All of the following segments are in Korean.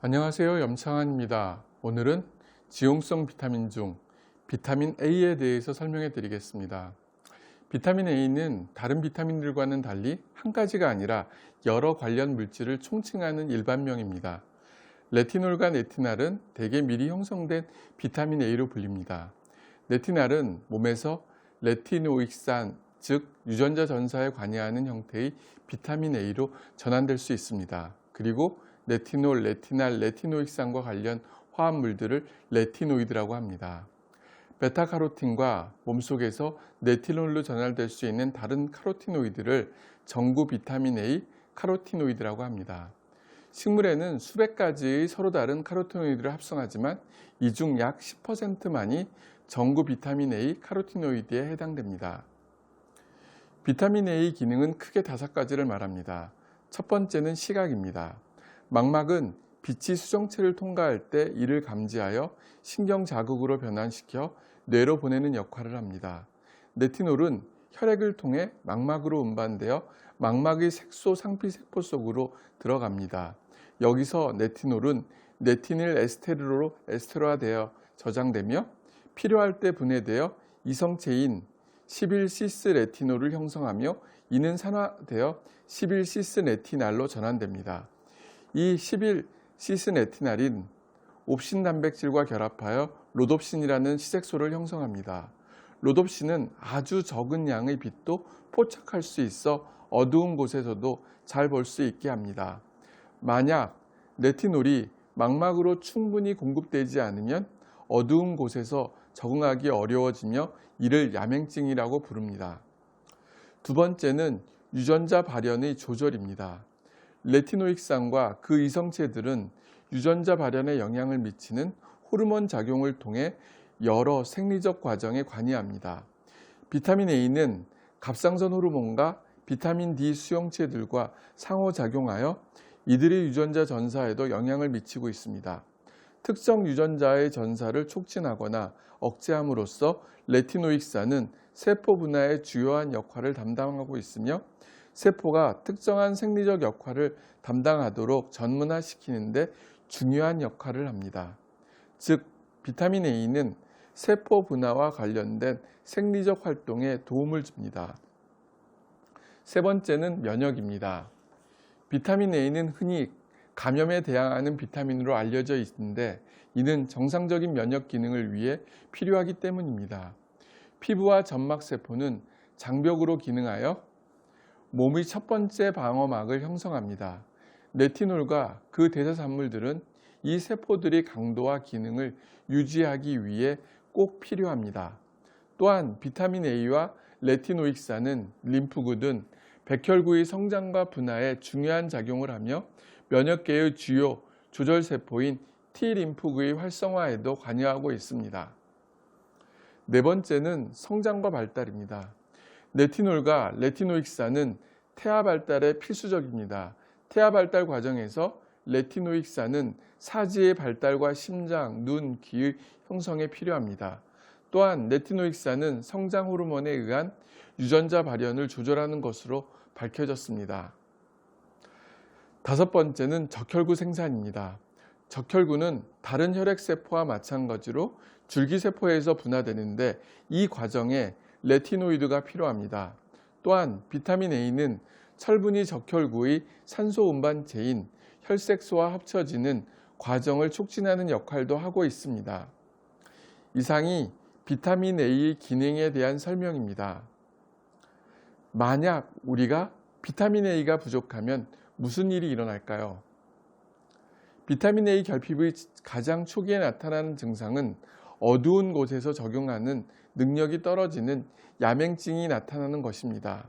안녕하세요. 염창환입니다. 오늘은 지용성 비타민 중 비타민 A에 대해서 설명해 드리겠습니다. 비타민 A는 다른 비타민들과는 달리 한 가지가 아니라 여러 관련 물질을 총칭하는 일반명입니다. 레티놀과 네티날은 대개 미리 형성된 비타민 A로 불립니다. 네티날은 몸에서 레티노익산, 즉 유전자 전사에 관여하는 형태의 비타민 A로 전환될 수 있습니다. 그리고 레티놀, 레티날, 레티노익산과 관련 화합물들을 레티노이드라고 합니다. 베타카로틴과 몸속에서 네티놀로 전환될 수 있는 다른 카로티노이드를 전구 비타민 A 카로티노이드라고 합니다. 식물에는 수백 가지의 서로 다른 카로티노이드를 합성하지만 이 중 약 10%만이 전구 비타민 A 카로티노이드에 해당됩니다. 비타민 A 기능은 크게 다섯 가지를 말합니다. 첫 번째는 시각입니다. 망막은 빛이 수정체를 통과할 때 이를 감지하여 신경 자극으로 변환시켜 뇌로 보내는 역할을 합니다. 네티놀은 혈액을 통해 망막으로 운반되어 망막의 색소 상피 세포 속으로 들어갑니다. 여기서 네티놀은 네티닐 에스테르로 에스테로화되어 저장되며 필요할 때 분해되어 이성체인 11시스 레티놀을 형성하며 이는 산화되어 11시스 레티날로 전환됩니다. 이 11 시스 레티날인 옵신 단백질과 결합하여 로놉신이라는 시색소를 형성합니다. 로놉신은 아주 적은 양의 빛도 포착할 수 있어 어두운 곳에서도 잘 볼 수 있게 합니다. 만약 레티놀이 망막으로 충분히 공급되지 않으면 어두운 곳에서 적응하기 어려워지며 이를 야맹증이라고 부릅니다. 두 번째는 유전자 발현의 조절입니다. 레티노익산과 그 이성체들은 유전자 발현에 영향을 미치는 호르몬 작용을 통해 여러 생리적 과정에 관여합니다. 비타민 A는 갑상선 호르몬과 비타민 D 수용체들과 상호작용하여 이들의 유전자 전사에도 영향을 미치고 있습니다. 특정 유전자의 전사를 촉진하거나 억제함으로써 레티노익산은 세포 분화의 주요한 역할을 담당하고 있으며 세포가 특정한 생리적 역할을 담당하도록 전문화시키는데 중요한 역할을 합니다. 즉, 비타민 A는 세포 분화와 관련된 생리적 활동에 도움을 줍니다. 세 번째는 면역입니다. 비타민 A는 흔히 감염에 대항하는 비타민으로 알려져 있는데 이는 정상적인 면역 기능을 위해 필요하기 때문입니다. 피부와 점막 세포는 장벽으로 기능하여 몸의 첫 번째 방어막을 형성합니다. 레티놀과 그 대사산물들은 이 세포들의 강도와 기능을 유지하기 위해 꼭 필요합니다. 또한 비타민 A와 레티노익산은 림프구 등 백혈구의 성장과 분화에 중요한 작용을 하며 면역계의 주요 조절세포인 T림프구의 활성화에도 관여하고 있습니다. 네 번째는 성장과 발달입니다. 레티놀과 레티노익산은 태아 발달에 필수적입니다. 태아 발달 과정에서 레티노익산은 사지의 발달과 심장, 눈, 귀의 형성에 필요합니다. 또한 레티노익산은 성장 호르몬에 의한 유전자 발현을 조절하는 것으로 밝혀졌습니다. 다섯 번째는 적혈구 생산입니다. 적혈구는 다른 혈액세포와 마찬가지로 줄기세포에서 분화되는데 이 과정에 레티노이드가 필요합니다. 또한 비타민 A는 철분이 적혈구의 산소 운반체인 혈색소와 합쳐지는 과정을 촉진하는 역할도 하고 있습니다. 이상이 비타민 A의 기능에 대한 설명입니다. 만약 우리가 비타민 A가 부족하면 무슨 일이 일어날까요? 비타민 A 결핍의 가장 초기에 나타나는 증상은 어두운 곳에서 적용하는 능력이 떨어지는 야맹증이 나타나는 것입니다.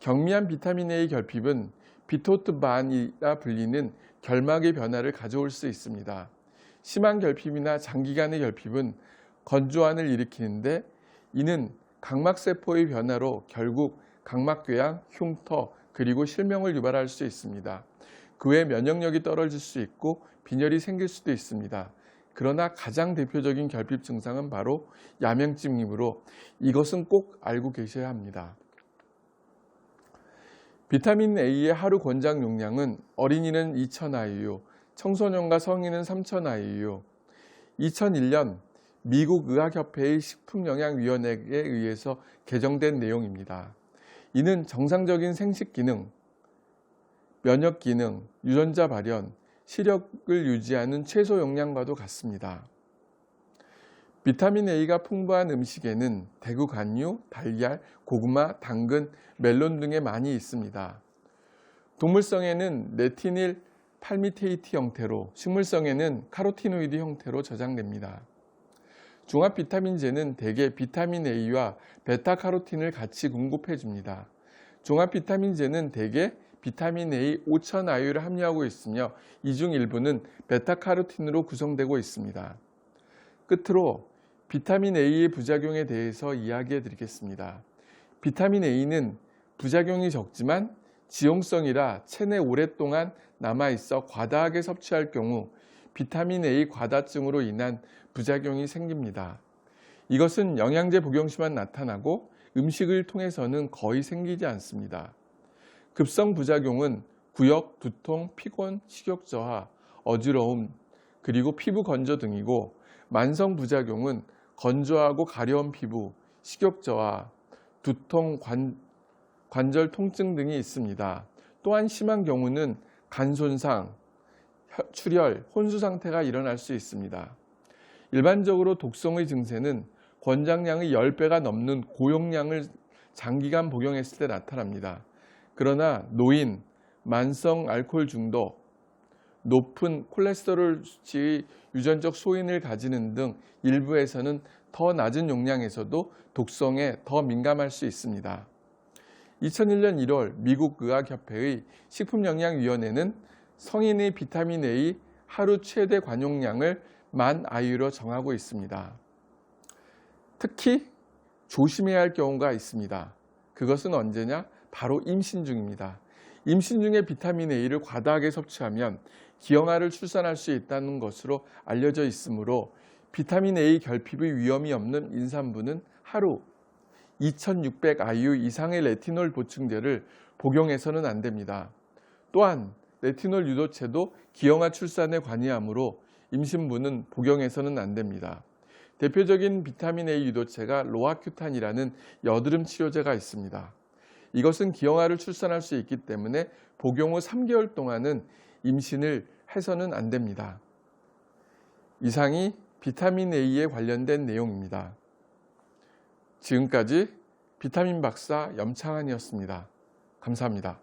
경미한 비타민 A 결핍은 비토트반이라 불리는 결막의 변화를 가져올 수 있습니다. 심한 결핍이나 장기간의 결핍은 건조환을 일으키는데 이는 각막세포의 변화로 결국 각막궤양, 흉터, 그리고 실명을 유발할 수 있습니다. 그 외 면역력이 떨어질 수 있고 빈혈이 생길 수도 있습니다. 그러나 가장 대표적인 결핍 증상은 바로 야맹증이므로 이것은 꼭 알고 계셔야 합니다. 비타민 A의 하루 권장 용량은 어린이는 2,000 IU, 청소년과 성인은 3,000IU. 2001년 미국 의학협회의 식품영양위원회에 의해서 개정된 내용입니다. 이는 정상적인 생식 기능, 면역 기능, 유전자 발현, 시력을 유지하는 최소 용량과도 같습니다. 비타민 A가 풍부한 음식에는 대구 간류, 달걀, 고구마, 당근, 멜론 등에 많이 있습니다. 동물성에는 레티닐 팔미테이트 형태로, 식물성에는 카로티노이드 형태로 저장됩니다. 종합 비타민제는 대개 비타민 A와 베타카로틴을 같이 공급해 줍니다. 종합 비타민제는 대개 비타민 A 5000IU를 함유하고 있으며 이 중 일부는 베타카로틴으로 구성되고 있습니다. 끝으로 비타민 A의 부작용에 대해서 이야기해 드리겠습니다. 비타민 A는 부작용이 적지만 지용성이라 체내 오랫동안 남아 있어 과다하게 섭취할 경우 비타민 A 과다증으로 인한 부작용이 생깁니다. 이것은 영양제 복용 시만 나타나고 음식을 통해서는 거의 생기지 않습니다. 급성 부작용은 구역, 두통, 피곤, 식욕 저하, 어지러움, 그리고 피부 건조 등이고 만성 부작용은 건조하고 가려운 피부, 식욕 저하, 두통, 관, 관절 통증 등이 있습니다. 또한 심한 경우는 간 손상, 출혈, 혼수 상태가 일어날 수 있습니다. 일반적으로 독성의 증세는 권장량의 10배가 넘는 고용량을 장기간 복용했을 때 나타납니다. 그러나 노인, 만성 알코올 중독, 높은 콜레스테롤 수치의 유전적 소인을 가지는 등 일부에서는 더 낮은 용량에서도 독성에 더 민감할 수 있습니다. 2001년 1월 미국 의학협회의 식품영양위원회는 성인의 비타민 A 하루 최대 관용량을 만 아이유로 정하고 있습니다. 특히 조심해야 할 경우가 있습니다. 그것은 언제냐? 바로 임신 중입니다. 임신 중에 비타민 A를 과다하게 섭취하면 기형아를 출산할 수 있다는 것으로 알려져 있으므로 비타민 A 결핍의 위험이 없는 임산부는 하루 2600IU 이상의 레티놀 보충제를 복용해서는 안 됩니다. 또한 레티놀 유도체도 기형아 출산에 관여하므로 임신부는 복용해서는 안 됩니다. 대표적인 비타민 A 유도체가 로아큐탄이라는 여드름 치료제가 있습니다. 이것은 기형아를 출산할 수 있기 때문에 복용 후 3개월 동안은 임신을 해서는 안 됩니다. 이상이 비타민 A에 관련된 내용입니다. 지금까지 비타민 박사 염창환이었습니다. 감사합니다.